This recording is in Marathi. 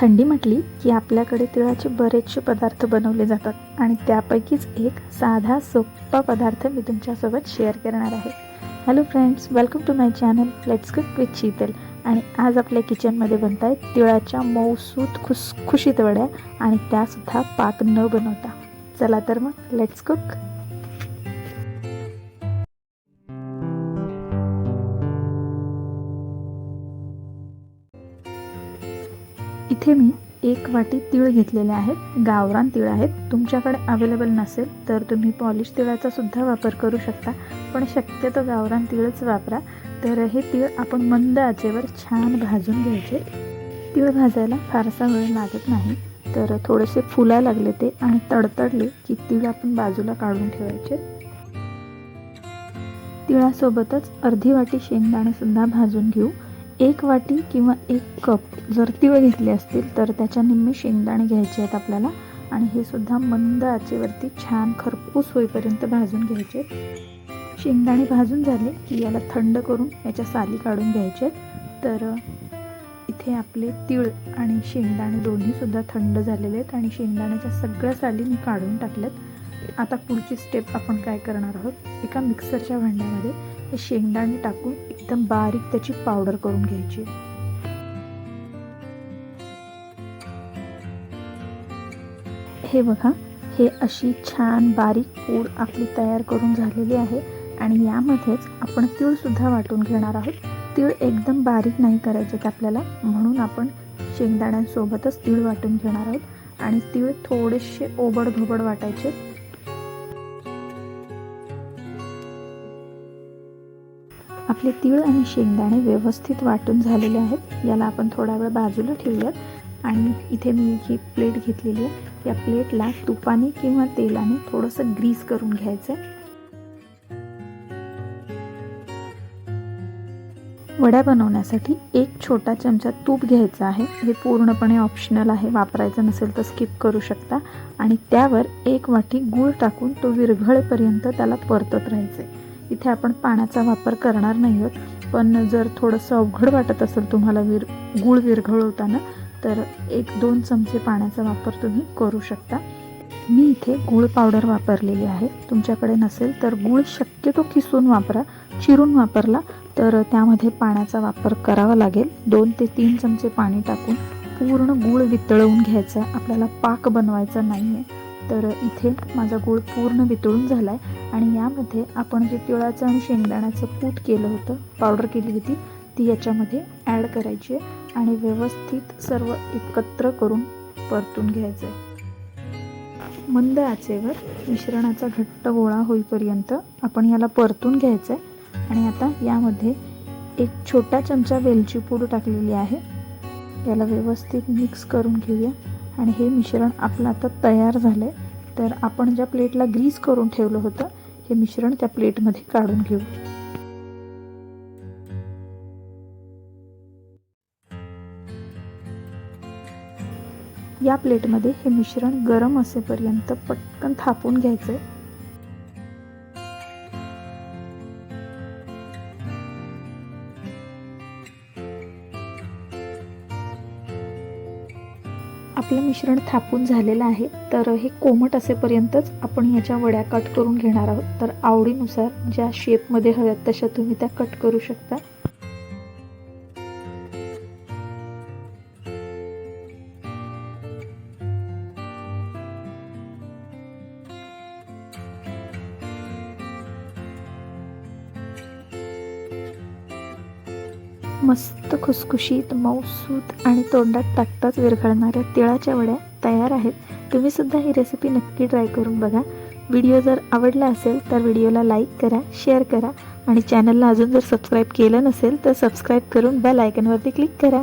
थंडी म्हटली की आपल्याकडे तिळाचे बरेचसे पदार्थ बनवले जातात आणि त्यापैकीच एक साधा सोप्पा पदार्थ मी तुमच्यासोबत शेअर करणार आहे. Hello friends welcome to my channel let's cook with Sheetal आणि आज आपल्या किचनमध्ये बनत आहेत तिळाच्या मऊसूत खुसखुशीत वड्या आणि त्यासुद्धा पाक न बनवता. चला तर मग लेट्स कुक इथे मी एक वाटी तीळ घेतलेले आहेत. गावरान तीळ आहेत. तुमच्याकडे अवेलेबल नसेल तर तुम्ही पॉलिश तिळाचा सुद्धा वापर करू शकता. पण शक्यतो गावरान तिळच वापरा. तर हे तीळ आपण मंद आचेवर छान भाजून घ्यायचे. तीळ भाजायला फारसा वेळ लागत नाही. तर थोडेसे फुला लागले ते आणि तडतडले की तीळ आपण बाजूला काढून ठेवायचे. तिळासोबतच अर्धी वाटी शेंगदाणे सुद्धा भाजून घेऊ. एक वाटी किंवा एक कप जर तिळ घेतले असतील तर त्याच्या निम्मे शेंगदाणे घ्यायचे आहेत आपल्याला. आणि हे सुद्धा मंद आचेवरती छान खरपूस होईपर्यंत भाजून घ्यायचे शेंगदाणे भाजून झाले की याला थंड करून याच्या साली काढून घ्यायचे तर इथे आपले तीळ आणि शेंगदाणे दोन्हीसुद्धा थंड झालेले आहेत आणि शेंगदाण्याच्या सगळ्या साली मी काढून टाकल्यात. आता पुढची स्टेप आपण काय करणार आहोत? एका मिक्सरच्या भांड्यामध्ये शेंगदाणे टाकून एकदम बारीक त्याची पावडर करून घ्यायची. हे बघा हे अशी छान बारीक पूड आपली तयार करून झालेली आहे आणि यामध्येच आपण तीळसुद्धा वाटून घेणार आहोत. तीळ एकदम बारीक नाही करायचे आपल्याला म्हणून आपण शेंगदाण्यांसोबतच तीळ वाटून घेणार आहोत. आणि तीळ थोडेसे ओबड धोबड वाटायचे आपले तीळ आणि शेंगदाणे व्यवस्थित वाटून झालेले आहेत. याला आपण थोडा वेळ बाजूला ठेवूयात. आणि इथे मी ही प्लेट घेतलेली आहे या प्लेटला तुपाने किंवा तेलाने थोडंसं ग्रीस करून घ्यायचं आहे वड्या बनवण्यासाठी एक छोटा चमचा तूप घ्यायचा आहे. हे पूर्णपणे ऑप्शनल आहे. वापरायचं नसेल तर स्किप करू शकता. आणि त्यावर एक वाटी गूळ टाकून तो विरघळेपर्यंत त्याला परतत राहायचं आहे इथे आपण पाण्याचा वापर करणार नाही आहोत. पण जर थोडंसं अवघड वाटत असेल तुम्हाला विर गूळ विरघळवताना तर एक दोन चमचे पाण्याचा वापर तुम्ही करू शकता. मी इथे गूळ पावडर वापरलेली आहे. तुमच्याकडे नसेल तर गूळ शक्यतो किसून वापरा चिरून वापरला तर त्यामध्ये पाण्याचा वापर करावा लागेल. दोन ते तीन चमचे पाणी टाकून पूर्ण गूळ वितळवून घ्यायचा. आपल्याला पाक बनवायचा नाही आहे तर इथे माझा गूळ पूर्ण वितळून झाला आहे आणि यामध्ये आपण जे तिळाचं आणि शेंगदाण्याचं कूट केलं होतं पावडर केली होती ती याच्यामध्ये ॲड करायची आहे आणि व्यवस्थित सर्व एकत्र करून परतून घ्यायचं आहे मंद आचेवर मिश्रणाचा घट्ट गोळा होईपर्यंत आपण याला परतून घ्यायचं आहे आणि आता यामध्ये एक छोटा चमचा वेलची पूड टाकलेली आहे. याला व्यवस्थित मिक्स करून घेऊया. आणि हे मिश्रण आपलं आता तयार झालं आहे तर आपण ज्या प्लेटला ग्रीस करून ठेवलं होतं हे मिश्रण त्या प्लेटमध्ये काढून घेऊ. या प्लेटमध्ये हे मिश्रण गरम असेपर्यंत पटकन थापून घ्यायचं आहे आपलं मिश्रण थापून झालेलं आहे तर हे कोमट असेपर्यंतच आपण ह्याच्या वड्या कट करून घेणार आहोत. तर आवडीनुसार ज्या शेपमध्ये हव्यात तशा तुम्ही त्या कट करू शकता. मस्त खुसखुशीत मऊसूत आणि तोंडात टाकताच विरघळणाऱ्या तिळाच्या वड्या तयार आहेत. तुम्ही सुद्धा ही रेसिपी नक्की ट्राय करून बघा. व्हिडिओ जर आवडला असेल तर व्हिडिओला लाईक करा शेअर करा आणि चॅनलला अजून जर सबस्क्राईब केलं नसेल तर सबस्क्राईब करून बेल आयकनवरती क्लिक करा.